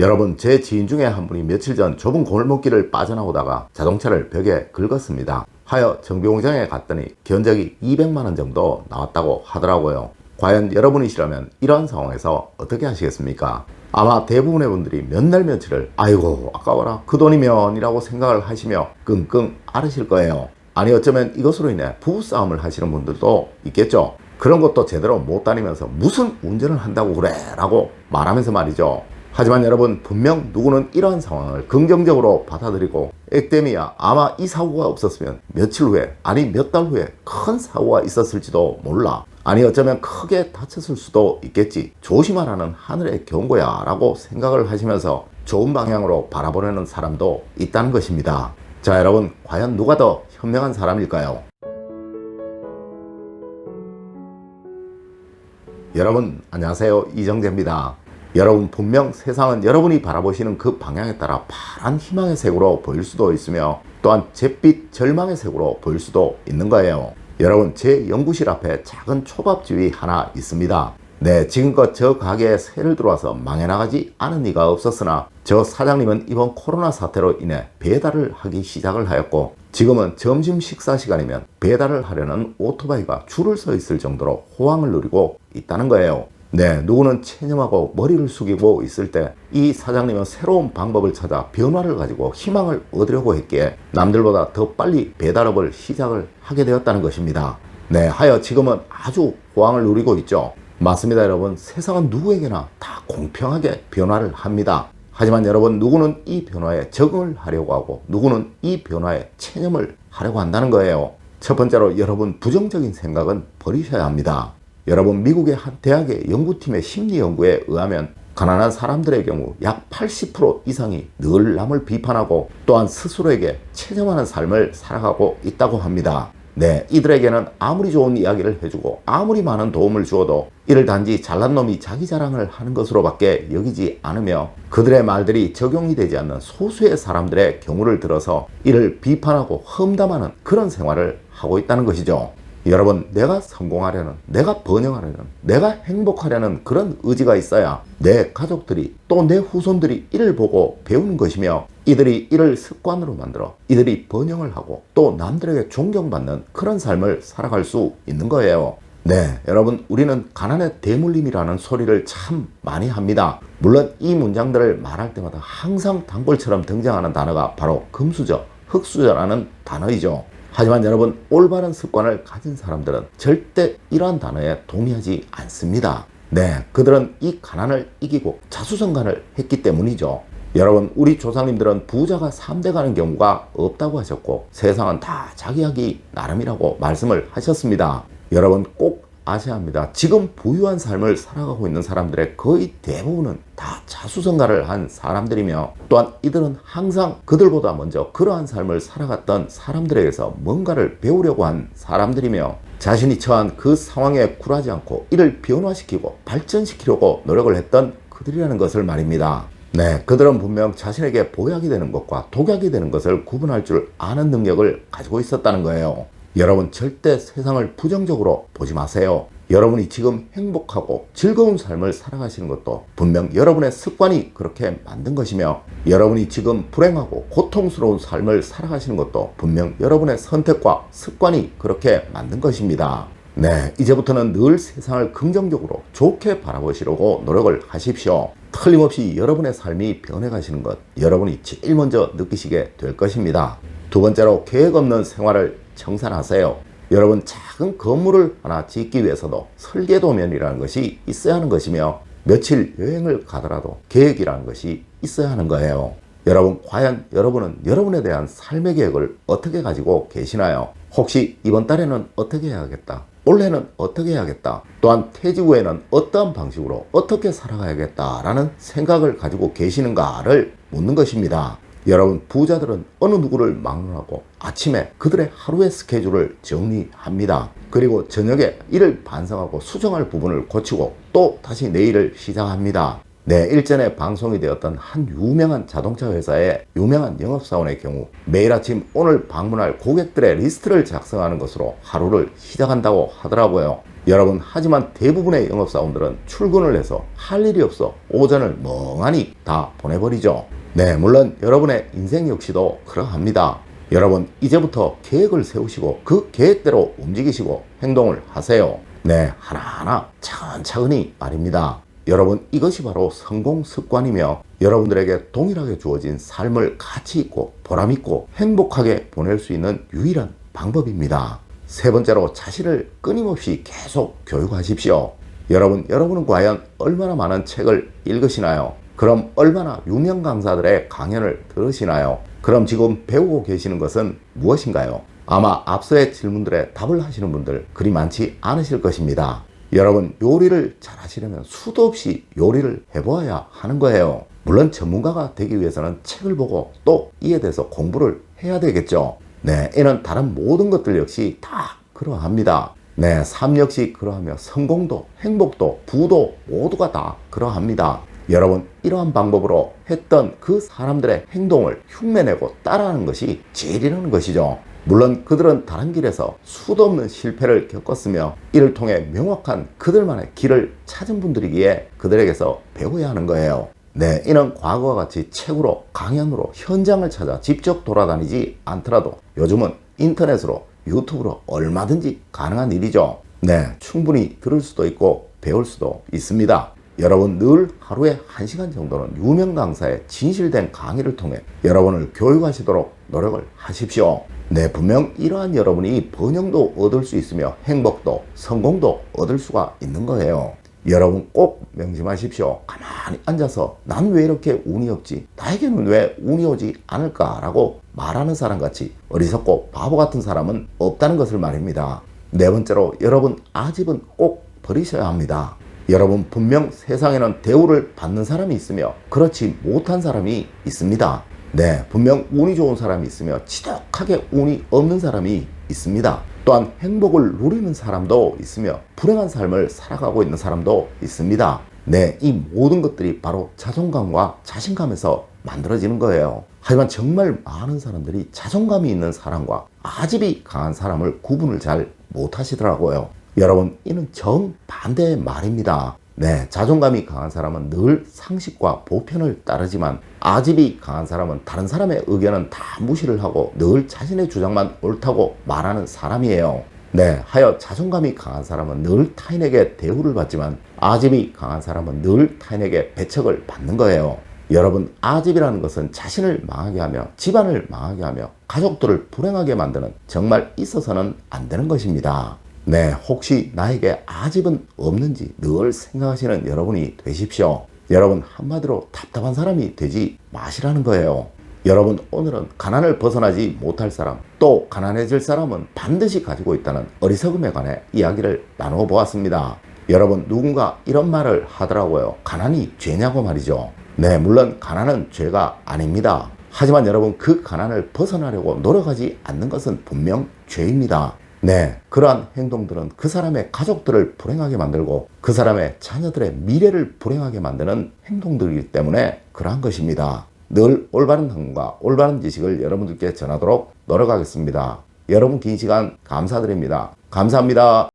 여러분 제 지인 중에 한 분이 며칠 전 좁은 골목길을 빠져나오다가 자동차를 벽에 긁었습니다. 하여 정비공장에 갔더니 견적이 200만 원 정도 나왔다고 하더라고요. 과연 여러분이시라면 이러한 상황에서 어떻게 하시겠습니까? 아마 대부분의 분들이 몇 날 며칠을 아이고 아까워라 그 돈이면 이라고 생각을 하시며 끙끙 앓으실 거예요. 아니 어쩌면 이것으로 인해 부부싸움을 하시는 분들도 있겠죠. 그런 것도 제대로 못 다니면서 무슨 운전을 한다고 그래 라고 말하면서 말이죠. 하지만 여러분 분명 누구는 이러한 상황을 긍정적으로 받아들이고 액땜이야 아마 이 사고가 없었으면 며칠 후에 아니 몇 달 후에 큰 사고가 있었을지도 몰라. 아니 어쩌면 크게 다쳤을 수도 있겠지. 조심하라는 하늘의 경고야 라고 생각을 하시면서 좋은 방향으로 바라보려는 사람도 있다는 것입니다. 자 여러분 과연 누가 더 현명한 사람일까요? 여러분 안녕하세요. 이정재입니다 여러분 분명 세상은 여러분이 바라보시는 그 방향에 따라 파란 희망의 색으로 보일 수도 있으며 또한 잿빛 절망의 색으로 보일 수도 있는 거예요 여러분 제 연구실 앞에 작은 초밥집이 하나 있습니다 네 지금껏 저 가게에 새를 들어와서 망해 나가지 않은 이가 없었으나 저 사장님은 이번 코로나 사태로 인해 배달을 하기 시작을 하였고 지금은 점심 식사 시간이면 배달을 하려는 오토바이가 줄을 서 있을 정도로 호황을 누리고 있다는 거예요. 네, 누구는 체념하고 머리를 숙이고 있을 때 이 사장님은 새로운 방법을 찾아 변화를 가지고 희망을 얻으려고 했기에 남들보다 더 빨리 배달업을 시작을 하게 되었다는 것입니다. 네, 하여 지금은 아주 호황을 누리고 있죠. 맞습니다, 여러분. 세상은 누구에게나 다 공평하게 변화를 합니다. 하지만 여러분 누구는 이 변화에 적응을 하려고 하고 누구는 이 변화에 체념을 하려고 한다는 거예요. 첫 번째로 여러분 부정적인 생각은 버리셔야 합니다. 여러분 미국의 한 대학의 연구팀의 심리 연구에 의하면 가난한 사람들의 경우 약 80% 이상이 늘 남을 비판하고 또한 스스로에게 체념하는 삶을 살아가고 있다고 합니다. 네, 이들에게는 아무리 좋은 이야기를 해주고 아무리 많은 도움을 주어도 이를 단지 잘난 놈이 자기 자랑을 하는 것으로밖에 여기지 않으며 그들의 말들이 적용이 되지 않는 소수의 사람들의 경우를 들어서 이를 비판하고 험담하는 그런 생활을 하고 있다는 것이죠. 여러분, 내가 성공하려는, 내가 번영하려는, 내가 행복하려는 그런 의지가 있어야 내 가족들이 또 내 후손들이 이를 보고 배우는 것이며 이들이 이를 습관으로 만들어 이들이 번영을 하고 또 남들에게 존경받는 그런 삶을 살아갈 수 있는 거예요. 네, 여러분, 우리는 가난의 대물림이라는 소리를 참 많이 합니다. 물론 이 문장들을 말할 때마다 항상 단골처럼 등장하는 단어가 바로 금수저, 흑수저라는 단어이죠. 하지만 여러분, 올바른 습관을 가진 사람들은 절대 이러한 단어에 동의하지 않습니다. 네, 그들은 이 가난을 이기고 자수성가를 했기 때문이죠. 여러분, 우리 조상님들은 부자가 3대 가는 경우가 없다고 하셨고 세상은 다 자기 하기 나름이라고 말씀을 하셨습니다. 여러분 꼭 아셔야 합니다. 지금 부유한 삶을 살아가고 있는 사람들의 거의 대부분은 다 자수성가를 한 사람들이며 또한 이들은 항상 그들보다 먼저 그러한 삶을 살아갔던 사람들에게서 뭔가를 배우려고 한 사람들이며 자신이 처한 그 상황에 굴하지 않고 이를 변화시키고 발전시키려고 노력을 했던 그들이라는 것을 말입니다. 네, 그들은 분명 자신에게 보약이 되는 것과 독약이 되는 것을 구분할 줄 아는 능력을 가지고 있었다는 거예요. 여러분 절대 세상을 부정적으로 보지 마세요. 여러분이 지금 행복하고 즐거운 삶을 살아가시는 것도 분명 여러분의 습관이 그렇게 만든 것이며 여러분이 지금 불행하고 고통스러운 삶을 살아가시는 것도 분명 여러분의 선택과 습관이 그렇게 만든 것입니다. 네, 이제부터는 늘 세상을 긍정적으로 좋게 바라보시려고 노력을 하십시오. 틀림없이 여러분의 삶이 변해가시는 것, 여러분이 제일 먼저 느끼시게 될 것입니다. 두 번째로 계획 없는 생활을 청산하세요. 여러분 작은 건물을 하나 짓기 위해서도 설계도면이라는 것이 있어야 하는 것이며 며칠 여행을 가더라도 계획이라는 것이 있어야 하는 거예요. 여러분 과연 여러분은 여러분에 대한 삶의 계획을 어떻게 가지고 계시나요? 혹시 이번 달에는 어떻게 해야겠다. 올해는 어떻게 해야겠다. 또한 퇴직 후에는 어떠한 방식으로 어떻게 살아가야겠다라는 생각을 가지고 계시는가를 묻는 것입니다. 여러분 부자들은 어느 누구를 막론하고 아침에 그들의 하루의 스케줄을 정리합니다. 그리고 저녁에 이를 반성하고 수정할 부분을 고치고 또 다시 내일을 시작합니다. 네, 일전에 방송이 되었던 한 유명한 자동차 회사의 유명한 영업사원의 경우 매일 아침 오늘 방문할 고객들의 리스트를 작성하는 것으로 하루를 시작한다고 하더라고요. 여러분, 하지만 대부분의 영업사원들은 출근을 해서 할 일이 없어 오전을 멍하니 다 보내버리죠. 네, 물론 여러분의 인생 역시도 그러합니다. 여러분, 이제부터 계획을 세우시고 그 계획대로 움직이시고 행동을 하세요. 네, 하나하나 차근차근히 말입니다. 여러분, 이것이 바로 성공 습관이며 여러분들에게 동일하게 주어진 삶을 가치 있고 보람 있고 행복하게 보낼 수 있는 유일한 방법입니다. 세 번째로 자신을 끊임없이 계속 교육하십시오. 여러분, 여러분은 과연 얼마나 많은 책을 읽으시나요? 그럼 얼마나 유명 강사들의 강연을 들으시나요? 그럼 지금 배우고 계시는 것은 무엇인가요? 아마 앞서의 질문들에 답을 하시는 분들 그리 많지 않으실 것입니다. 여러분, 요리를 잘 하시려면 수도 없이 요리를 해보아야 하는 거예요. 물론 전문가가 되기 위해서는 책을 보고 또 이에 대해서 공부를 해야 되겠죠. 네, 이는 다른 모든 것들 역시 다 그러합니다. 네, 삶 역시 그러하며 성공도, 행복도, 부도 모두가 다 그러합니다. 여러분, 이러한 방법으로 했던 그 사람들의 행동을 흉내내고 따라하는 것이 제일이라는 것이죠. 물론 그들은 다른 길에서 수도 없는 실패를 겪었으며 이를 통해 명확한 그들만의 길을 찾은 분들이기에 그들에게서 배워야 하는 거예요. 네, 이는 과거와 같이 책으로 강연으로 현장을 찾아 직접 돌아다니지 않더라도 요즘은 인터넷으로 유튜브로 얼마든지 가능한 일이죠. 네, 충분히 들을 수도 있고 배울 수도 있습니다. 여러분 늘 하루에 1시간 정도는 유명 강사의 진실된 강의를 통해 여러분을 교육하시도록 노력을 하십시오. 네, 분명 이러한 여러분이 번영도 얻을 수 있으며 행복도 성공도 얻을 수가 있는 거예요. 여러분 꼭 명심하십시오. 가만히 앉아서 난 왜 이렇게 운이 없지? 나에게는 왜 운이 오지 않을까라고 말하는 사람 같이 어리석고 바보 같은 사람은 없다는 것을 말입니다. 네 번째로 여러분 아집은 꼭 버리셔야 합니다. 여러분 분명 세상에는 대우를 받는 사람이 있으며 그렇지 못한 사람이 있습니다. 네, 분명 운이 좋은 사람이 있으며 지독하게 운이 없는 사람이 있습니다. 또한 행복을 누리는 사람도 있으며 불행한 삶을 살아가고 있는 사람도 있습니다. 네, 이 모든 것들이 바로 자존감과 자신감에서 만들어지는 거예요. 하지만 정말 많은 사람들이 자존감이 있는 사람과 아집이 강한 사람을 구분을 잘 못하시더라고요. 여러분, 이는 정반대의 말입니다. 네, 자존감이 강한 사람은 늘 상식과 보편을 따르지만 아집이 강한 사람은 다른 사람의 의견은 다 무시를 하고 늘 자신의 주장만 옳다고 말하는 사람이에요. 네, 하여 자존감이 강한 사람은 늘 타인에게 대우를 받지만 아집이 강한 사람은 늘 타인에게 배척을 받는 거예요. 여러분, 아집이라는 것은 자신을 망하게 하며 집안을 망하게 하며 가족들을 불행하게 만드는 정말 있어서는 안 되는 것입니다. 네, 혹시 나에게 아집은 없는지 늘 생각하시는 여러분이 되십시오. 여러분, 한마디로 답답한 사람이 되지 마시라는 거예요. 여러분, 오늘은 가난을 벗어나지 못할 사람, 또 가난해질 사람은 반드시 가지고 있다는 어리석음에 관해 이야기를 나누어 보았습니다. 여러분, 누군가 이런 말을 하더라고요. 가난이 죄냐고 말이죠. 네, 물론 가난은 죄가 아닙니다. 하지만 여러분, 그 가난을 벗어나려고 노력하지 않는 것은 분명 죄입니다. 네, 그러한 행동들은 그 사람의 가족들을 불행하게 만들고 그 사람의 자녀들의 미래를 불행하게 만드는 행동들이기 때문에 그러한 것입니다. 늘 올바른 행동과 올바른 지식을 여러분들께 전하도록 노력하겠습니다. 여러분 긴 시간 감사드립니다. 감사합니다.